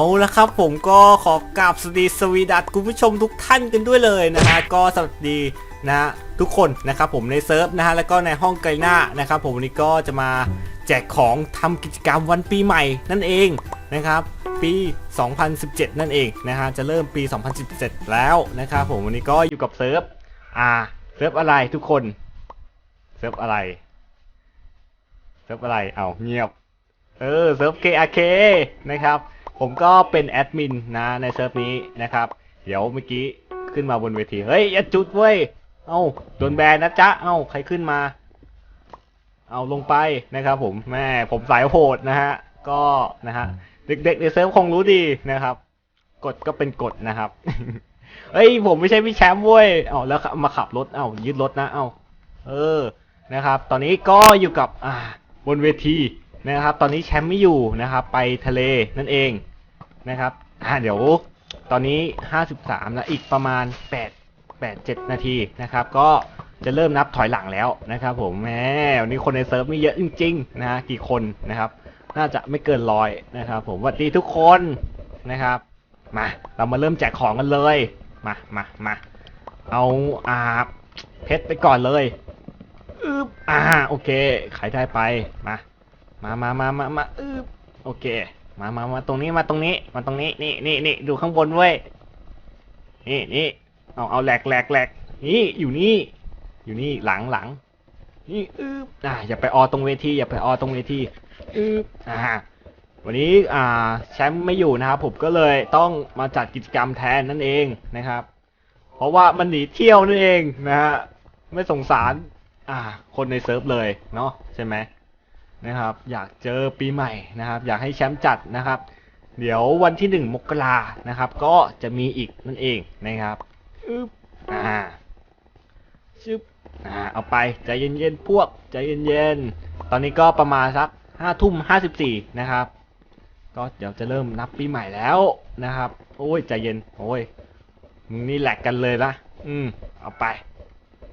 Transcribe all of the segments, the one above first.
าละครับผมก็ขอกราบสวัสดีสวีดัสคุณผู้ชมทุกท่านกันด้วยเลยนะฮะก็สวัสดีนะฮะทุกคนนะครับผมในเซิร์ฟนะฮะแล้วก็ในห้องไกลหน้านะครับผมวันนี้ก็จะมาแจกของทำกิจกรรมวันปีใหม่นั่นเองนะครับปี 2017 นั่นเองนะฮะจะเริ่มปี 2017 แล้วนะครับผมวันนี้ก็อยู่กับเซิร์ฟอ่าเซิร์ฟอะไรทุกคนเซิร์ฟอะไรเซิร์ฟอะไรเอาเงียบเออเซิร์ฟ KRK นะครับ ผมก็เป็นแอดมินนะในเซิร์ฟนี้นะครับ เดี๋ยวเมื่อกี้ขึ้นมาบนเวที เฮ้ยอย่าจุดเว้ย เอ้าโดนแบนนะจ๊ะ เอ้าใครขึ้นมา เอาลงไปนะครับ ผมแม่ผมสายโหดนะฮะ ก็นะฮะเด็กๆในเซิร์ฟคงรู้ดีนะครับกฎก็เป็นกฎนะครับเฮ้ยผมไม่ใช่พี่แชมป์เว้ย เอาแล้วมาขับรถ เอายึดรถนะ เอาเออ นะครับ ตอนนี้ก็อยู่กับ อ่า บนเวทีนะครับ ตอนนี้แชมป์ไม่อยู่นะครับ ไปทะเลนั่นเอง นะครับอ่าเดี๋ยวตอนนี้ 53แล้วอีกประมาณ 8 8 7 นาทีนะครับ ก็จะเริ่มนับถอยหลังแล้วนะครับ ผมแหมวันนี้คนในเซิร์ฟมีเยอะจริงๆนะฮะกี่คนนะครับ น่าจะไม่เกินร้อยนะครับ ผมสวัสดีทุกคนนะครับ มาเรามาเริ่มแจกของกันเลยมามามาเอาอ่าเพชรไปก่อนเลยอึบอ่าโอเคขายได้ไปมามามามามามาอึบโอเค มามามาตรงนี้มาตรงนี้ มาตรงนี้นี่นี่นี่ดูข้างบนเว้ยนี่นี่เอาเอาแหลกแหลกแหลกนี่อยู่นี่ อยู่นี่หลังหลังนี่อึบอ่าอย่าไปออตรงเวทีอย่าไปออตรงเวทีอึบอ่าวันนี้อ่าแชมป์ไม่อยู่นะครับผมก็เลยต้องมาจัดกิจกรรมแทนนั่นเองนะครับ เพราะว่ามันหนีเที่ยวนั่นเองนะฮะไม่สงสาร อ่า คนในเซิร์ฟเลยเนาะใช่ไหม นะครับ อยากเจอปีใหม่นะครับ อยากให้แชมป์จัดนะครับ เดี๋ยววันที่หนึ่งมกรานะครับ ก็จะมีอีกนั่นเองนะครับอึ๊บอ่าชึบอ่าเอาไปใจเย็นๆพวกใจเย็นๆตอนนี้ก็ประมาณสักห้าทุ่มห้าสิบสี่นะครับ ก็เดี๋ยวจะเริ่มนับปีใหม่แล้วนะครับ โอ้ยใจเย็นโอ้ยมึงนี่แหลกกันเลยนะอืมเอาไป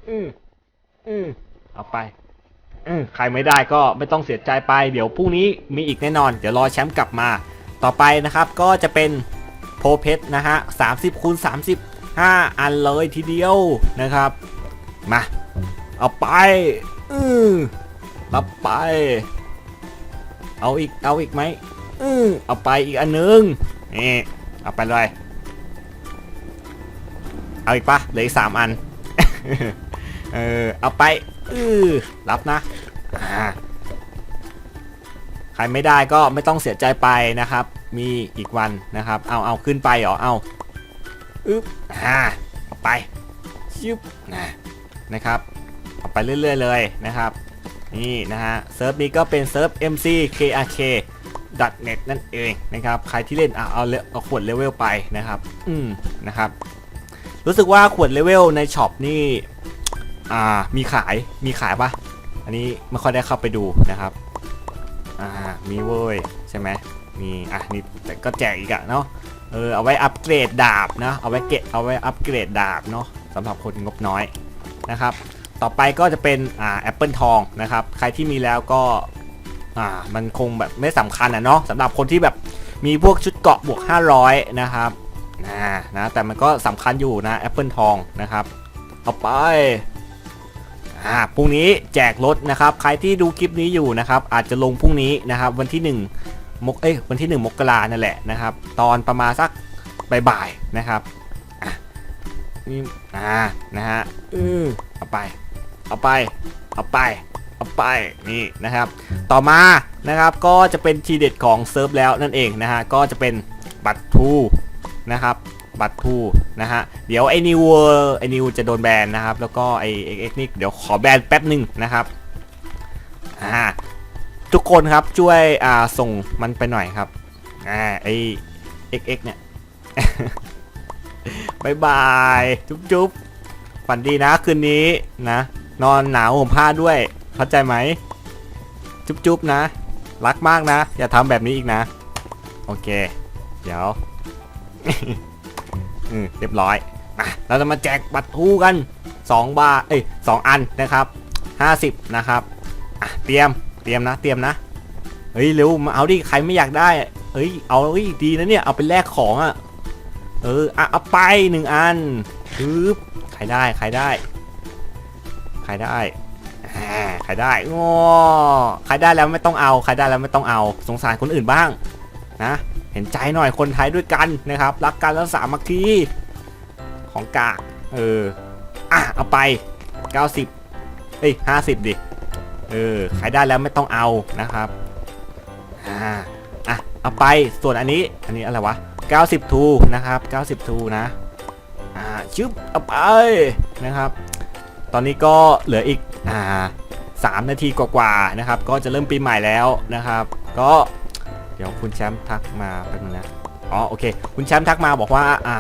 อืมอืมเอาไปอืม ใครไม่ได้ก็ไม่ต้องเสียใจไป เดี๋ยวพรุ่งนี้มีอีกแน่นอน เดี๋ยวรอแชมป์กลับมา ต่อไปนะครับก็จะเป็นโพเพชนะฮะ30คูณ30 5อันเลยทีเดียวนะครับ มา เอาไป อือรับไป เอาอีก เอาอีกไหมอือเอาไปอีกอันนึงนี่เอาไปเลย เอาอีกปะเหลืออีกสามอัน เออ เอาไป ออรับนะใครไม่ได้ก็ไม่ต้องเสียใจไปนะครับ มีอีกวันนะครับ เอาเอาขึ้นไปเหรอเอาอึ๊บอ่าเอาไปชิบนะนะครับเอาไปเรื่อยๆเลยนะครับ นี่นะฮะเซิร์ฟนี้ก็เป็นเซิร์ฟ MC KRK .net นั่นเองนะครับ ใครที่เล่นอะเอาเอาขวดเลเวลไปนะครับ อืมนะครับ รู้สึกว่าขวดเลเวลในช็อปนี่ อ่ามีขายมีขายปะอันนี้ไม่ค่อยได้เข้าไปดูนะครับอ่ามีเว้ยใช่ไหมมีอะนี่แต่ก็แจกอีกอะเนาะเออเอาไว้อัปเกรดดาบนะเอาไว้เกะเอาไว้อัปเกรดดาบเนาะสำหรับคนงบน้อยนะครับ ต่อไปก็จะเป็นอ่าแอปเปิลทองนะครับ ใครที่มีแล้วก็อ่ามันคงแบบไม่สำคัญอะเนาะสำหรับคนที่แบบมีพวกชุดเกาะบวก 500 นะครับนะนะแต่มันก็สำคัญอยู่นะแอปเปิลทองนะครับ เอาไป อ่าพรุ่งนี้แจกรถนะครับ ใครที่ดูคลิปนี้อยู่นะครับ อาจจะลงพรุ่งนี้นะครับ วันที่ 1 มก เอ้ย วันที่ 1 มกรานั่นแหละนะครับ ตอนประมาณสักบ่ายๆนะครับนี่อ่านะฮะเออเอาไป เอาไป เอาไป เอาไป นี่นะครับ ต่อมานะครับ ก็จะเป็นทีเด็ดของเซิร์ฟแล้วนั่นเองนะฮะ ก็จะเป็นบัตรทูนะครับ บัตรทู นะฮะ เดี๋ยวไอ้นิวไอ้นิวจะโดนแบนนะครับ แล้วก็ไอ้เอ็กนี่เดี๋ยวขอแบนแป๊บหนึ่งนะครับ อ่า ทุกคนครับช่วยอ่าส่งมันไปหน่อยครับ อ่าไอ้เอ็กเอ็กเนี่ยบายบาย จุ๊บจุ๊บฝันดีนะคืนนี้นะ นอนหนาวห่มผ้าด้วยเข้าใจไหม จุ๊บจุ๊บนะ รักมากนะ อย่าทำแบบนี้อีกนะ โอเค เดี๋ยว อืมเรียบร้อยมาเราจะมาแจกบัตรทูกัน 2 บาทเอ้ยสองอันนะครับ 50 นะครับอะเตรียมเตรียมนะ เตรียมนะเฮ้ยเร็วมาเอาดิใครไม่อยากได้เเอ้ยเอาเอ้ยดีนะเนี่ยเอาไปแลกของอะเอออะเอาไปหนึ่งอันปึ๊บขายได้ขายได้ขายได้อ่าขายได้งอขายได้แล้วไม่ต้องเอาขายได้แล้วไม่ต้องเอา สงสารคนอื่นบ้าง นะ ห็นใจหน่อยคนไทยด้วยกันนะครับ รักกันแล้วสามัคคีของกากเอออะเอาไป 90เอ้ย50 ดิ เออขายได้แล้วไม่ต้องเอานะครับอ่าอะเอาไปส่วนอันนี้อันนี้อะไรวะ 90ทูนะครับ90ทูนะอ่าชึบเอาไปนะครับ ตอนนี้ก็เหลืออีกอ่าสามนาทีกว่าๆนะครับ ก็จะเริ่มปีใหม่แล้วนะครับ ก็ เดี๋ยวคุณแชมป์ทักมาแป๊บนึงนะ อ๋อโอเค คุณแชมป์ทักมาบอกว่าอ่า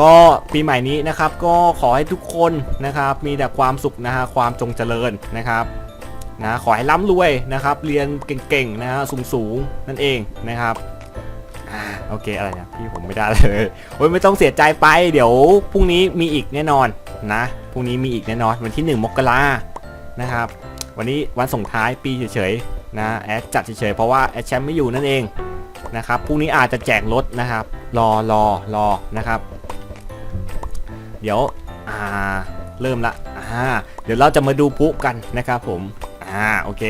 ก็ปีใหม่นี้นะครับ ก็ขอให้ทุกคนนะครับ มีแต่ความสุขนะฮะความจงเจริญนะครับนะขอให้ร่ำรวยนะครับ เรียนเก่งๆนะฮะสูงๆนั่นเองนะครับอ่าโอเคอะไรนะพี่ผมไม่ได้เลยโอ้ยไม่ต้องเสียใจไป เดี๋ยวพรุ่งนี้มีอีกแน่นอนนะพรุ่งนี้มีอีกแน่นอนวันที่ 1 มกรานะครับ วันนี้วันส่งท้ายปีเฉยๆ นะแอดจัดเฉยๆเพราะว่าแอดแชมป์ไม่อยู่นั่นเองนะครับพรุ่งนี้อาจจะแจกรถนะครับ รอรอรอนะครับ เดี๋ยวอ่าเริ่มละอ่าเดี๋ยวเราจะมาดูพลุกันนะครับผมอ่าโอเค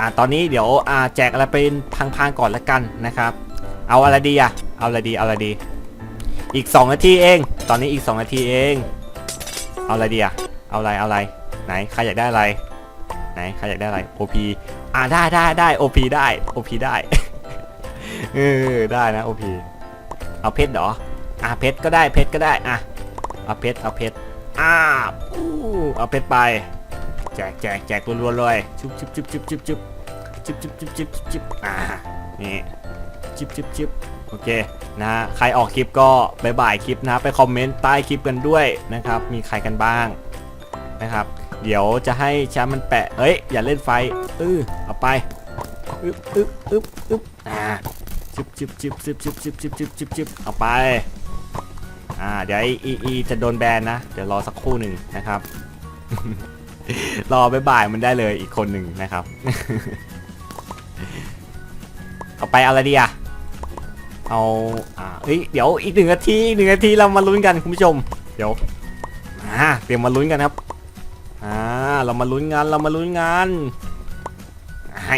อ่าตอนนี้เดี๋ยวอ่าแจกอะไรเป็นพังๆก่อนละกันนะครับ เอาอะไรดีอะเอาอะไรดีเอาอะไรดี อีก 2 นาทีเอง ตอนนี้อีก 2 นาทีเอง เอาอะไรดีอะเอาอะไรเอาอะไรไหนใครอยากได้อะไรไหนใครอยากได้อะไร OP อ่าได้ได้ได้ OP ได้ OP ได้เออได้นะ OP เอาเพชรเหรออ่าเพชรก็ได้เพชรก็ได้อะเอาเพชรเอาเพชรอ้าอู้เอาเพชรไปแจกแจกแจกรัวๆเลยชุบชุบชุบชุบชุบชุบชุบชุบชุบชุบชุบอ่านี่ชุบชุบชุบโอเคนะฮะใครออกคลิปก็บายบายคลิปนะไปคอมเมนต์ใต้คลิปกันด้วยนะครับ มีใครกันบ้าง นะครับ เดี๋ยวจะให้แชมป์มันแปะเอ้ยอย่าเล่นไฟอื้อเอาไปอึ๊บอึ๊บอึ๊บอึ๊บอ่าชุบชุบชุบชุบชุบชุบชุบชุบชุบชุบเอาไปอ่าเดี๋ยวไออีอีจะโดนแบนนะเดี๋ยวรอสักครู่หนึ่งนะครับ รอบ๊ายบายมันได้เลยอีกคนหนึ่งนะครับ เอาไปเอาอะไรดีอะเอาอ่าเฮ้ยเดี๋ยวอีกหนึ่งนาทีอีกหนึ่งนาทีเรามาลุ้นกันคุณผู้ชม เดี๋ยวอ่าเตรียมมาลุ้นกันครับ เรามาลุ้นงานเรามาลุ้นงาน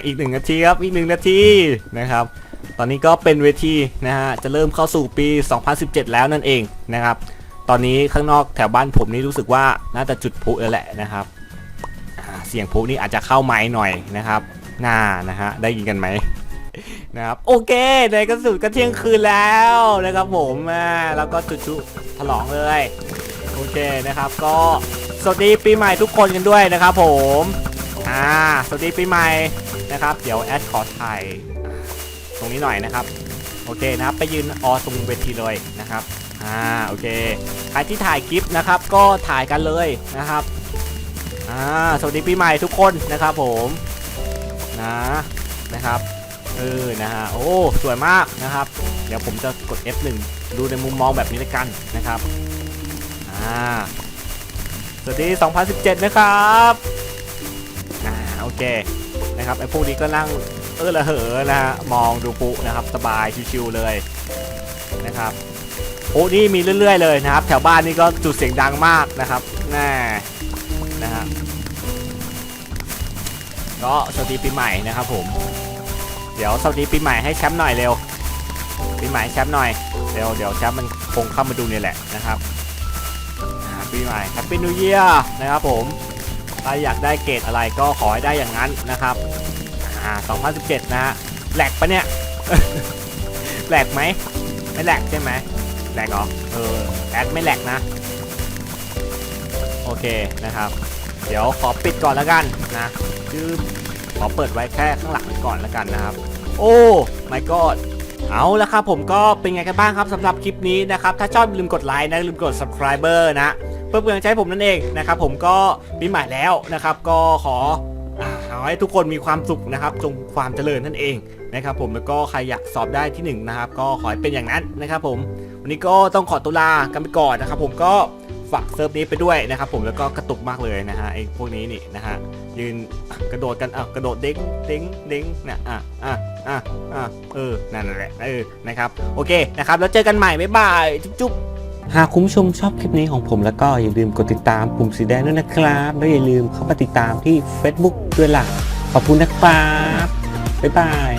อีกหนึ่งนาทีครับอีกหนึ่งนาทีนะครับ ตอนนี้ก็เป็นเวทีนะฮะจะเริ่มเข้าสู่ปี 2017 แล้วนั่นเองนะครับ ตอนนี้ข้างนอกแถวบ้านผมนี่รู้สึกว่าน่าจะจุดพลุแล้วแหละนะครับเสียงพลุนี่อาจจะเข้าไม้หน่อยนะครับน่านะฮะได้ยินกันไหมนะครับโอเคในกระสุนก็เที่ยงคืนแล้วนะครับผมแล้วก็จุดชุฉลองเลยโอเคนะครับ ก็ สวัสดีปีใหม่ทุกคนกันด้วยนะครับผมอ่าสวัสดีปีใหม่นะครับ เดี๋ยวแอดขอถ่ายตรงนี้หน่อยนะครับ โอเคนะครับไปยืนออตรงเวทีเลยนะครับอ่าโอเคใครที่ถ่ายคลิปนะครับก็ถ่ายกันเลยนะครับอ่าสวัสดีปีใหม่ทุกคนนะครับผมนะนะครับเออนะฮะโอ้สวยมากนะครับ เดี๋ยวผมจะกด F1 ดูในมุมมองแบบนี้ละกันนะครับอ่า วัสดี 2017 นะครับอ่าโอเคนะครับไอ้พวกนี้ก็นั่งเออละเหอนะฮะมองดูปุนะครับสบายชิวๆเลยนะครับโอ้นี่มีเรื่อยๆเลยนะครับ แถวบ้านนี่ก็จุดเสียงดังมากนะครับแน่นะฮะก็สวัสดีปีใหม่นะครับผม เดี๋ยวสวัสดีปีใหม่ให้แชมป์หน่อยเร็วปีใหม่แชมป์หน่อยเร็วเดี๋ยวแชมป์มันคงเข้ามาดูนี่แหละนะครับ ปีใหม่แฮปปี้นิวเยียร์นะครับผมถ้าอยากได้เกรดอะไรก็ขอให้ได้อย่างนั้นนะครับอ่า2017 นะฮะแหลกปะเนี่ยแหลกไหมไม่แหลกใช่ไหมแหลกเหรอเออแอดไม่แหลกนะโอเคนะครับ เดี๋ยวขอปิดก่อนแล้วกันนะคือขอเปิดไว้แค่ข้างหลังก่อนแล้วกันนะครับ โอ้ my god เอาละครับผมก็เป็นไงกันบ้างครับสำหรับคลิปนี้นะครับ ถ้าชอบอย่าลืมกดไลค์นะลืมกด subscriber นะ เพื่อเป็นกำลังใจผมนั่นเองนะครับผมก็ปีใหม่แล้วนะครับ ก็ขอขอให้ทุกคนมีความสุขนะครับจงความเจริญนั่นเองนะครับผมแล้วก็ใครอยากสอบได้ที่หนึ่งนะครับก็ขอให้เป็นอย่างนั้นนะครับผมวันนี้ก็ต้องขอตุลากันไปก่อนนะครับผมก็ฝากเซิร์ฟนี้ไปด้วยนะครับผมแล้วก็กระตุกมากเลยนะฮะไอ้พวกนี้นี่นะฮะยืนกระโดดกันอะกระโดดเด้งเด้งเด้งนะอะอะอะอะเออนั่นแหละเออนะครับโอเคนะครับแล้วเจอกันใหม่บ๊ายบายจุ๊บจุ๊บ หากคุณผู้ชมชอบคลิปนี้ของผมแล้วก็อย่าลืมกดติดตามปุ่มสีแดงด้วยนะครับ แล้วอย่าลืมเข้ามาติดตามที่ Facebook ด้วยล่ะ ขอบคุณนะครับ บ๊ายบาย